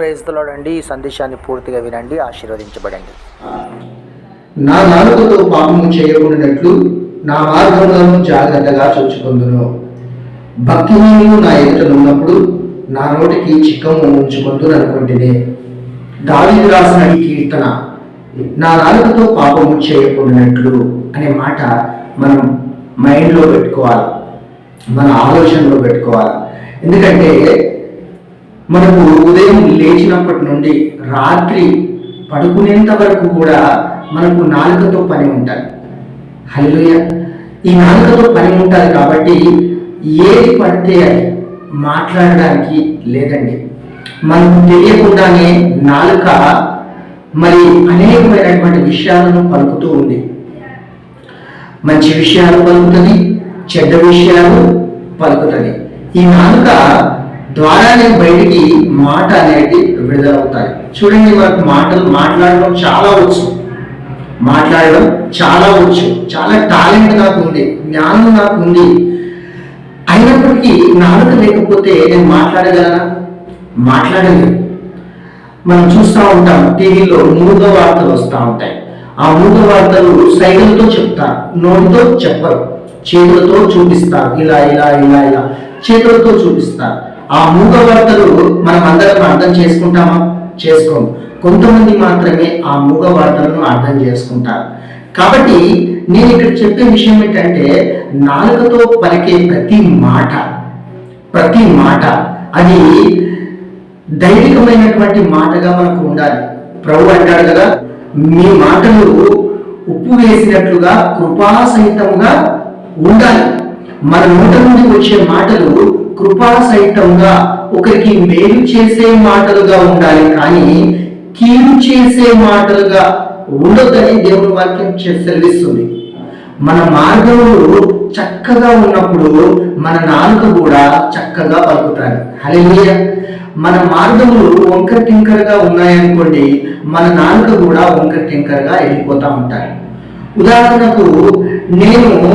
ప్రేస్తలాడండి ఈ సందేశాన్ని పూర్తిగా వినండి ఆశీర్వదించబడండి. నా నాలుకతో పాపము చేయకుండినట్లు నా మార్గంలో జాగ్రత్తగా చూచుకుందును. భక్తిహీనులు నా ఎదుట ఉన్నప్పుడు నా నోటికి చిక్కము ఉంచుకుందు అనుకుంటునే. దావీదు రాసిన ఈ కీర్తన నా నాలుగుతో పాపము చేయకుండానట్లు అనే మాట మనం మైండ్లో పెట్టుకోవాలి మన ఆలోచనలో పెట్టుకోవాలి. ఎందుకంటే మనకు ఉదయం లేచినప్పటి నుండి రాత్రి పడుకునేంత వరకు కూడా మనకు నాలుకతో పని ఉంటుంది. హల్లుయ ఈ నాలుకతో పని ఉంటుంది కాబట్టి ఏది పడితే అది మాట్లాడడానికి లేదండి. మనకు తెలియకుండానే నాలుక మరి అనేకమైనటువంటి విషయాలను పలుకుతూ ఉంది. మంచి విషయాలు పలుకుతుంది చెడ్డ విషయాలు పలుకుతుంది. ఈ నాలుక ద్వారానే బయటికి మాట అనేది విడుదలవుతాయి. చూడండి మనకు మాటలు మాట్లాడడం చాలా వచ్చు. మాట్లాడడం చాలా వచ్చు. చాలా టాలెంట్ నాకు ఉంది. జ్ఞానం నాకు ఉంది. అయినప్పటికీ నాలుక లేకపోతే నేను మాట్లాడగలనా? మాట్లాడలేదు. మనం చూస్తూ ఉంటాం టీవీలో మూగ వార్తలు వస్తూ ఉంటాయి. ఆ మూగ వార్తలు సైకిల్తో చెప్తారు నోటితో చెప్పరు. చేతులతో చూపిస్తారు ఇలా ఇలా ఇలా ఇలా. చేతులతో చూపిస్తారు ఆ మూగ వార్తలు మనం అందరం అర్థం చేసుకుంటామా? చేసుకోము కొంతమంది మాత్రమే ఆ మూగ వార్తలను అర్థం చేసుకుంటారు. కాబట్టి నేను ఇక్కడ చెప్పే విషయం ఏంటంటే నాలుకతో పలికే ప్రతి మాట ప్రతి మాట అది దైవికమైనటువంటి మాటగా మనకు ఉండాలి. ప్రభు అంటాడు కదా మీ మాటలు ఉప్పు వేసినట్లుగా కృపాసహితంగా ఉండాలి. మన నోట నుండి వచ్చే మాటలు కృపా సహితంగా ఒకరికి మేలు చేసే మాటలుగా ఉండాలి కానీ కీడు చేసే మాటలుగా ఉండొద్దని దేవుని వాక్యం చే- సెలవిస్తుంది. మన మార్గములు చక్కగా ఉన్నప్పుడు మన నాలుక కూడా చక్కగా పలుకుతాయి. హల్లెలూయా. మన మార్గములు వంకర టింకరగా ఉన్నాయనుకోండి మన నాలుక కూడా వంకర టింకరగా వెళ్ళిపోతూ ఉంటాయి. ఉదాహరణకు నేను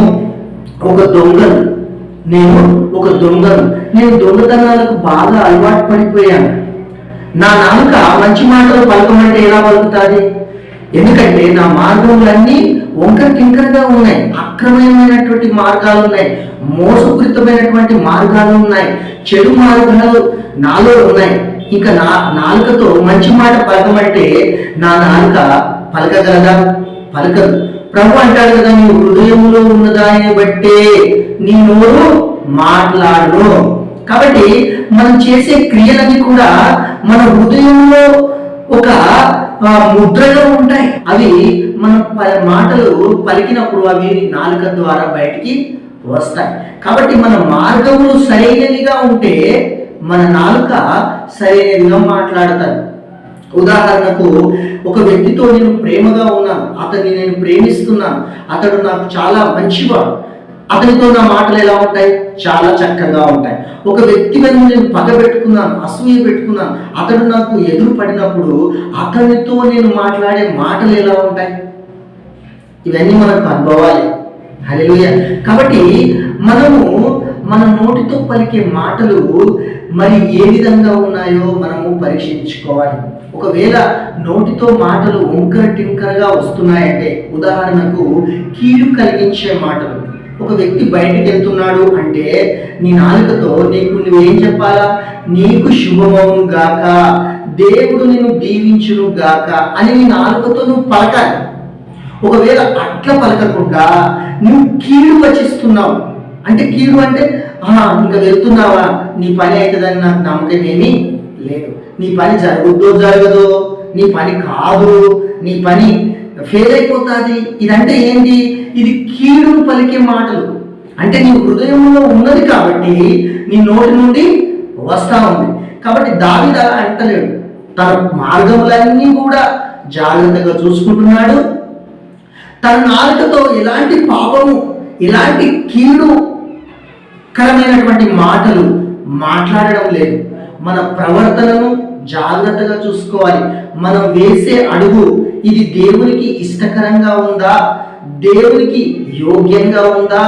ఒక దొంగను నేను ఒక దొంగను. నేను దొంగతనాలకు బాగా అలవాటు పడిపోయాను. నా నాలుక మంచి మాటలు పలకమంటే ఎలా పలుకుతుంది? ఎందుకంటే నా మార్గములన్నీ వంకర కింకరగా ఉన్నాయి. అక్రమమైనటువంటి మార్గాలు ఉన్నాయి. మోసపూరితమైనటువంటి మార్గాలు ఉన్నాయి. చెడు మార్గాలు నాలో ఉన్నాయి. ఇంకా నా నాలుకతో మంచి మాట పలకమంటే నా నాలుక పలకగలదా? పలకదు. ప్రభు అంటాడు కదా నీ హృదయంలో ఉన్నదాన్ని బట్టే నీ నోరు మాట్లాడు కాబట్టి మనం చేసే క్రియలన్నీ కూడా మన హృదయంలో ఒక ముద్రలో ఉంటాయి. అవి మన ప- మాటలు పలికినప్పుడు అవి నాలుక ద్వారా బయటికి వస్తాయి. కాబట్టి మన మార్గములు సరైనవిగా ఉంటే మన నాలుక సరైనవిగా మాట్లాడతారు ఉదాహరణకు ఒక వ్యక్తితో నేను ప్రేమగా ఉన్నాను. అతన్ని నేను ప్రేమిస్తున్నాను. అతడు నాకు చాలా మంచివాడు. అతనితో నా మాటలు ఎలా ఉంటాయి? చాలా చక్కగా ఉంటాయి. ఒక వ్యక్తి మీద నేను పగ పెట్టుకున్నాను అసూయ పెట్టుకున్నాను. అతడు నాకు ఎదురు పడినప్పుడు అతనితో నేను మాట్లాడే మాటలు ఎలా ఉంటాయి? ఇవన్నీ మనకు అనుభవాలే. హల్లెలూయా. కాబట్టి మనము మన నోటితో పలికే మాటలు మరి ఏ విధంగా ఉన్నాయో మనము పరీక్షించుకోవాలి. ఒకవేళ నోటితో మాటలు ఒంకర టింకరగా వస్తున్నాయంటే ఉదాహరణకు కీడు కలిగించే మాటలు. ఒక వ్యక్తి బయటికి వెళ్తున్నాడు అంటే నీ నాలుకతో నీకు నువ్వేం చెప్పాలా? నీకు శుభమవును గాక దేవుడు నిన్ను దీవించును గాక అని నీ నాలుకతో నువ్వు పలకాలి. ఒకవేళ అట్లా పలకకుండా నువ్వు కీడు వచిస్తున్నావు అంటే కీడు అంటే "ఆహా, ఇంకా వెళ్తున్నావా? నీ పని అవుతుందని నాకు నమ్మకం ఏమీ లేదు. నీ పని జరుగుద్దో జరగదో నీ పని కాదు నీ పని ఫెయిల్ అయిపోతుంది. ఇదంటే ఏంటి? ఇది కీడును పలికే మాటలు. అంటే నీ హృదయంలో ఉన్నది కాబట్టి నీ నోటి నుండి వస్తా ఉంది. కాబట్టి దావిద అలా అంటలేడు. తన మార్గములన్నీ కూడా జాగ్రత్తగా చూసుకుంటున్నాడు. తన నాలుకతో ఎలాంటి పాపము ఎలాంటి కీడు కరమైనటువంటి మాటలు మాట్లాడడం లేదు. మన ప్రవర్తనను జాగ్రత్తగా చూసుకోవాలి. మనం వేసే అడుగు ఇది దేవునికి ఇష్టకరంగా ఉందా? దేవునికి యోగ్యంగా ఉందా?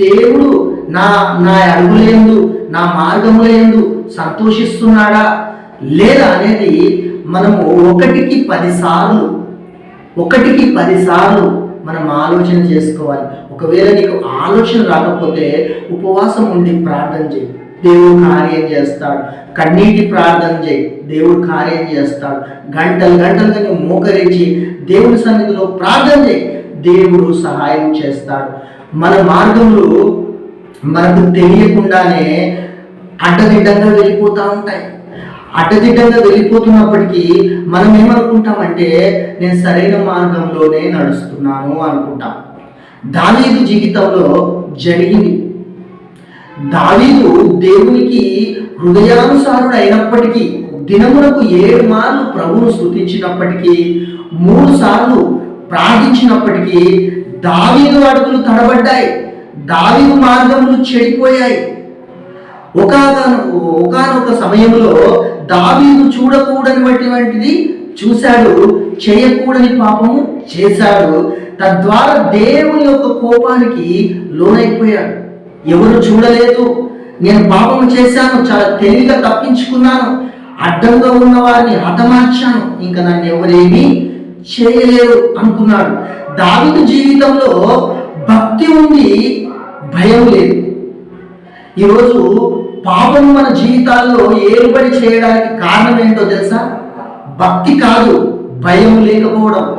దేవుడు నా నా అడుగులేందు నా మార్గములేందు సంతోషిస్తున్నాడా? లేదా అనేది మనము ఒకటికి పదిసార్లు ఒకటికి పదిసార్లు మనం ఆలోచన చేసుకోవాలి. ఒకవేళ నీకు ఆలోచన రాకపోతే ఉపవాసం ఉండి ప్రార్థన చేయి. దేవుడు కార్యం చేస్తాడు. కన్నీటి ప్రార్థన చేయి దేవుడు కార్యం చేస్తాడు. గంటలు గంటలుగా నువ్వు మోకరించి దేవుడి సన్నిధిలో ప్రార్థన చేయి దేవుడు సహాయం చేస్తాడు. మన మార్గంలో మనకు తెలియకుండానే అడ్డదిడ్డంగా వెళ్ళిపోతూ ఉంటాయి. అడ్డదిడ్డంగా వెళ్ళిపోతున్నప్పటికీ మనం ఏమనుకుంటామంటే నేను సరైన మార్గంలోనే నడుస్తున్నాను అనుకుంటాం. దావీదు జీవితంలో జరిగింది. దావీదు దేవునికి హృదయానుసారుడు అయినప్పటికీ దినమునకు ఏడు మార్లు ప్రభును స్థుతించినప్పటికీ మూడు సార్లు ప్రార్థించినప్పటికీ దావీదు అడుగులు తడబడ్డాయి దావీదు మార్గములు చెడిపోయాయి. ఒకనొక సమయంలో దావీదు చూడకూడనివంటివంటిది చూశాడు చేయకూడని పాపము చేశాడు. తద్వారా దేవుని యొక్క కోపానికి లోనైపోయాడు. ఎవరు చూడలేదు. నేను పాపం చేశాను చాలా తెలివిగా తప్పించుకున్నాను. అడ్డంగా ఉన్న వారిని హతమార్చాను. ఇంకా నన్ను ఎవరేమీ చేయలేరు అనుకున్నాడు. దావీదు జీవితంలో భక్తి ఉంది భయం లేదు. ఈరోజు పాపం మన జీవితాల్లో ఏర్పడి చేయడానికి కారణం ఏంటో తెలుసా? భక్తి కాదు భయం లేకపోవడం.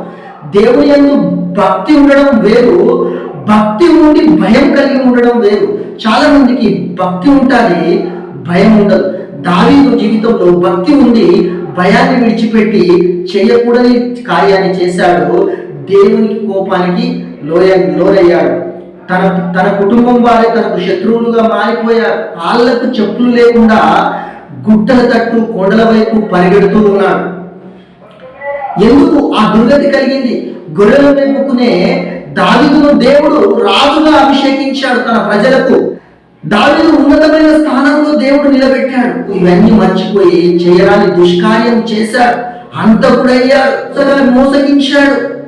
దేవుని యందు భక్తి ఉండడం వేరు భక్తి ఉండి భయం కలిగి ఉండడం వేరు. చాలా మందికి భక్తి ఉంటుంది భయం ఉండదు. దావీదు జీవితంలో భక్తి ఉండి భయాన్ని విడిచిపెట్టి చేయకూడని కార్యాన్ని చేశాడు. దేవునికి కోపానికి లోయ లోనయ్యాడు. తన తన కుటుంబం వారే తనకు శత్రువులుగా మారిపోయారు. కాళ్ళకు చెప్పులు లేకుండా గుట్టల తట్టు కొండల వైపు పరిగెడుతూ ఉన్నాడు. ఎందుకు? ఆ దుర్గతి కలిగింది. గొర్రెలు మేపుకునే దావిదును దేవుడు రాజుగా అభిషేకించాడు తన ప్రజలకు. దావిదు ఉన్నతమైన స్థానంలో దేవుడు నిలబెట్టాడు. ఇవన్నీ మర్చిపోయి చేయరాని దుష్కార్యం చేశాడు. అంతకుడయ్యాడు మోసగించాడు.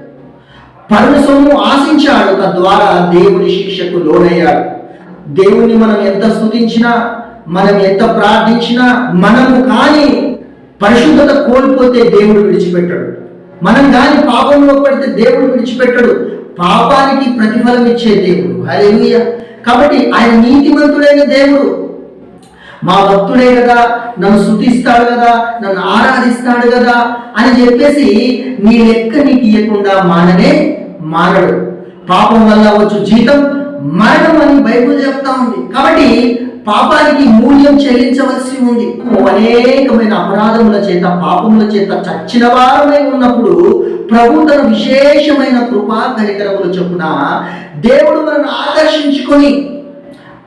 పరుల సొమ్ము ఆశించాడు. తద్వారా దేవుని శిక్షకు లోనయ్యాడు. దేవుణ్ణి మనం ఎంత స్థుతించినా మనం ఎంత ప్రార్థించినా మనము కానీ పరిశుద్ధత కోల్పోతే దేవుడు విడిచిపెట్టడు. మనం కానీ పాపంలో పడితే దేవుడు విడిచిపెట్టడు. పాపానికి ప్రతిఫలం ఇచ్చే దేవుడు. హల్లెలూయా. కాబట్టి ఆయన నీతిమంతుడైన దేవుడు. మా భక్తుడే కదా నన్ను శుతిస్తాడు కదా నన్ను ఆరాధిస్తాడు కదా అని చెప్పేసి నీ లెక్క నీకు ఇవ్వకుండా మాననే మానడు. పాపం వల్ల వచ్చు జీతం మరణం అని బైబుల్ చెప్తా ఉంది. కాబట్టి పాపానికి మూల్యం చెల్లించవలసి ఉంది. అనేకమైన అపరాధముల చేత పాపముల చేత చచ్చిన వారమై ఉన్నప్పుడు ప్రభు తన విశేషమైన కృపా కనికరముల చొప్పున దేవుడు మనను ఆకర్షించుకొని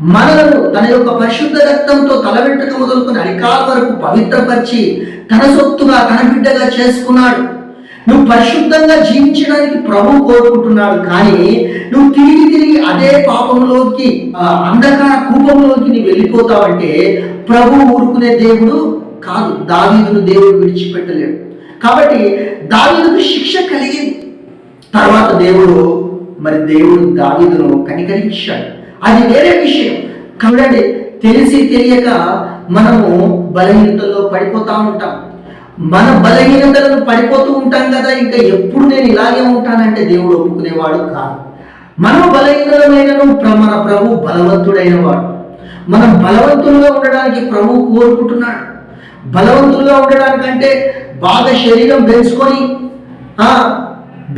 మనలను తన యొక్క పరిశుద్ధ రక్తంతో తల మొదలుకుని మొదలుకొని అరికాల వరకు పవిత్రపరిచి తన సొత్తుగా తన బిడ్డగా చేసుకున్నాడు. నువ్వు పరిశుద్ధంగా జీవించడానికి ప్రభు కోరుకుంటున్నాడు కానీ నువ్వు తిరిగి తిరిగి అదే పాపంలోకి అంధకార కూపంలోకి నీవు వెళ్ళిపోతావంటే ప్రభు ఊరుకునే దేవుడు కాదు. దావీదును దేవుడు విడిచిపెట్టలేడు. కాబట్టి దావీదుకు శిక్ష కలిగింది. తర్వాత దేవుడు మరి దేవుడు దావీదును కనికరించాడు. అది వేరే విషయం. చూడండి తెలిసి తెలియక మనము బలహీనతలో పడిపోతూ ఉంటాం. మన బలహీనతలను పడిపోతూ ఉంటాం కదా ఇంకా ఎప్పుడు నేను ఇలాగే ఉంటానంటే దేవుడు ఒప్పుకునేవాడు కాదు. మనం బలహీనమైనను మన ప్రభు బలవంతుడైన వాడు మనం బలవంతులుగా ఉండడానికి ప్రభు కోరుకుంటున్నాడు. బలవంతులుగా ఉండడానికంటే బాగా శరీరం పెంచుకొని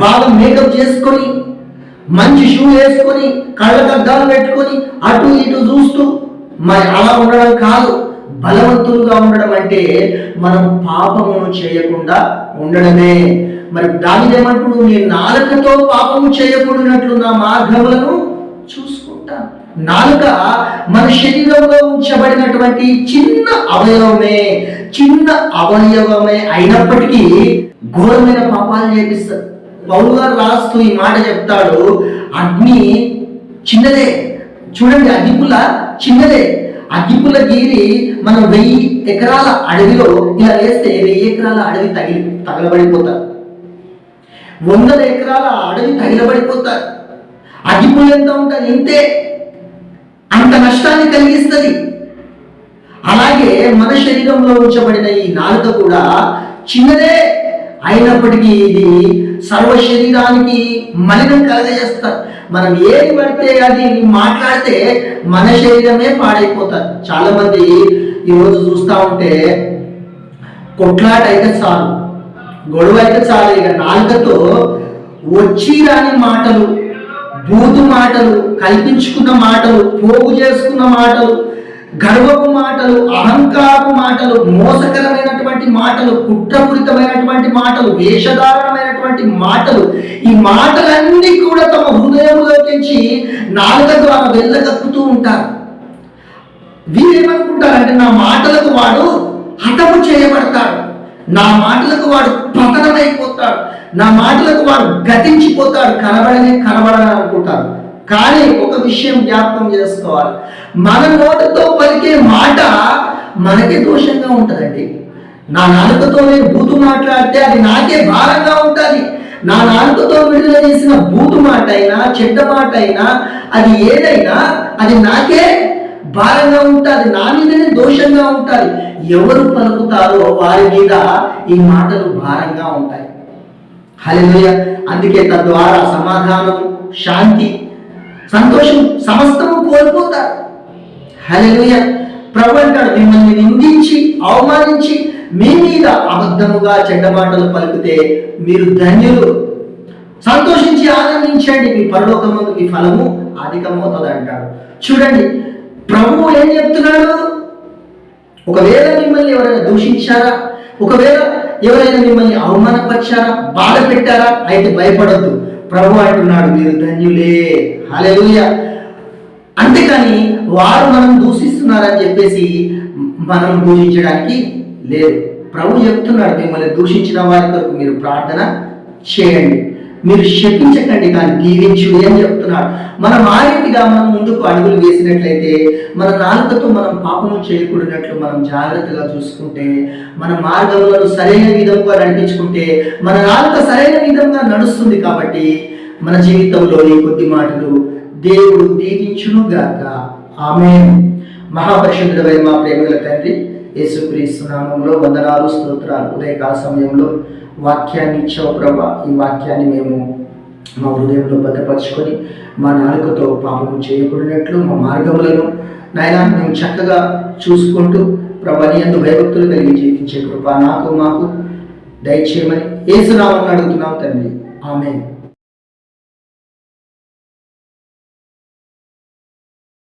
బాగా మేకప్ చేసుకొని మంచి షూ వేసుకొని కళ్ళకు అద్దాలు పెట్టుకొని అటు ఇటు చూస్తూ మరి అలా ఉండడం కాదు. బలవంతులుగా ఉండడం అంటే మనం పాపమును చేయకుండా ఉండడమే. మరి దానిదేమంటుడు నీ నాలుకతో పాపము చేయకూడనట్లు నా మార్గములను చూసుకుంటా. నాలుక మన శరీరంలో ఉంచబడినటువంటి చిన్న అవయవమే చిన్న అవయవమే అయినప్పటికీ ఘోరమైన పాపాలు చేపిస్తారు పౌరు గారు రాస్తూ ఈ మాట చెప్తాడు. అగ్ని చిన్నదే. చూడండి అగ్గిపుల చిన్నదే. అగ్గిపుల గీరి మనం వెయ్యి ఎకరాల అడవిలో ఇలా వేస్తే వెయ్యి ఎకరాల అడవి తగిలి తగలబడిపోతారు. వందల ఎకరాల అడవి తగిలబడిపోతారు. అగ్గిపుల్ల ఎంత ఉంటుంది? ఇంతే. అంత నష్టాన్ని కలిగిస్తుంది. అలాగే మన శరీరంలో ఉంచబడిన ఈ నాలుక కూడా చిన్నదే అయినప్పటికీ ఇది సర్వ శరీరానికి మలినం కలగజేస్తారు మనం ఏది పడితే అది మాట్లాడితే మన శరీరమే పాడైపోతారు చాలా మంది ఈరోజు చూస్తూ ఉంటే కొట్లాట అయితే చాలు గొడవ అయితే చాలు ఇక నాలుకతో వచ్చి రాని మాటలు బూతు మాటలు కల్పించుకున్న మాటలు పోగు చేసుకున్న మాటలు గర్వపు మాటలు అహంకారపు మాటలు మోసకరమైనటువంటి మాటలు కుట్రపూరితమైనటువంటి మాటలు వేషధారణమైనటువంటి మాటలు ఈ మాటలన్నీ కూడా తమ హృదయంలోకించి నాలుక ద్వారా వెళ్ళగక్కుతూ ఉంటారు. వీరేమనుకుంటారంటే నా మాటలకు వాడు హతము చేయబడతాడు. నా మాటలకు వాడు పతనమైపోతాడు నా మాటలకు వాడు గతించిపోతాడు. కనబడని అనుకుంటారు కానీ ఒక విషయం జ్ఞాపకం చేసుకోవాలి. మన నోటితో పలికే మాట మనకే దోషంగా ఉంటుందండి. నా నాలుకతో నేను బూతు మాట్లాడితే అది నాకే భారంగా ఉంటుంది. నా నాలుకతో విడుదల చేసిన బూతు మాట అయినా చెడ్డ మాట అయినా అది ఏదైనా అది నాకే భారంగా ఉంటుంది నా మీదనే దోషంగా ఉంటుంది. ఎవరు పలుకుతారో వారి మీద ఈ మాటలు భారంగా ఉంటాయి. హల్లెలూయా. అందుకే తద్వారా సమాధానం శాంతి సంతోషం సమస్తము కోల్పోతారు. హల్లెలూయా. ప్రభు అంటాడు మిమ్మల్ని నిందించి అవమానించి మీ మీద అబద్ధముగా చెడ్డ మాటలు పలికితే మీరు ధన్యులు. సంతోషించి ఆనందించండి. మీ పరలోకమందు మీ ఫలము అధికమవుతుంది అంటాడు చూడండి ప్రభువు ఏం చెప్తున్నాడు? ఒకవేళ మిమ్మల్ని ఎవరైనా దూషించారా? ఒకవేళ ఎవరైనా మిమ్మల్ని అవమానపరిచారా? బాధ పెట్టారా? అయితే భయపడద్దు. ప్రభు అంటున్నాడు మీరు ధన్యులే. హల్లెలూయా. అంతేకాని వారు మనం దూషిస్తున్నారని చెప్పేసి మనం దూషించడానికి లేదు. ప్రభు చెప్తున్నాడు మిమ్మల్ని దూషించిన వారి కొరకు మీరు ప్రార్థన చేయండి. మీరు శపించకండి కానీ దీవించు అని చెప్తున్నాడు. మనం ఆ రీతిగా మనం ముందుకు అడుగులు వేసినట్లయితే మన నాలుకతో మనం పాపము చేయకూడనట్లు మనం జాగ్రత్తగా చూసుకుంటే మన మార్గములను సరైన విధంగా నడిపించుకుంటే మన నాలుక సరైన విధంగా నడుస్తుంది కాబట్టి మన జీవితంలో ఈ కొద్ది మాటలు దేవుడు దీవించును గాక ఆమె మహాపరిశుద్ధుడమైన మా ప్రేమల తండ్రి యేసుక్రీస్తు నామంలో వందనాలు స్తోత్రాలు. ఉదయకాల సమయంలో వాక్యాన్ని ఇచ్చావు ప్రభా. ఈ వాక్యాన్ని మేము మా హృదయంలో భద్రపరచుకొని మా నాలుకతో పాపము చేయకూడనట్లు మా మార్గములను నాయన మేము చక్కగా చూసుకుంటూ ప్రభా నీ అందు భయభక్తులు కలిగి జీవించే కృప నాకు మాకు దయచేయమని ఏసునామని అడుగుతున్నాం తండ్రి. ఆమె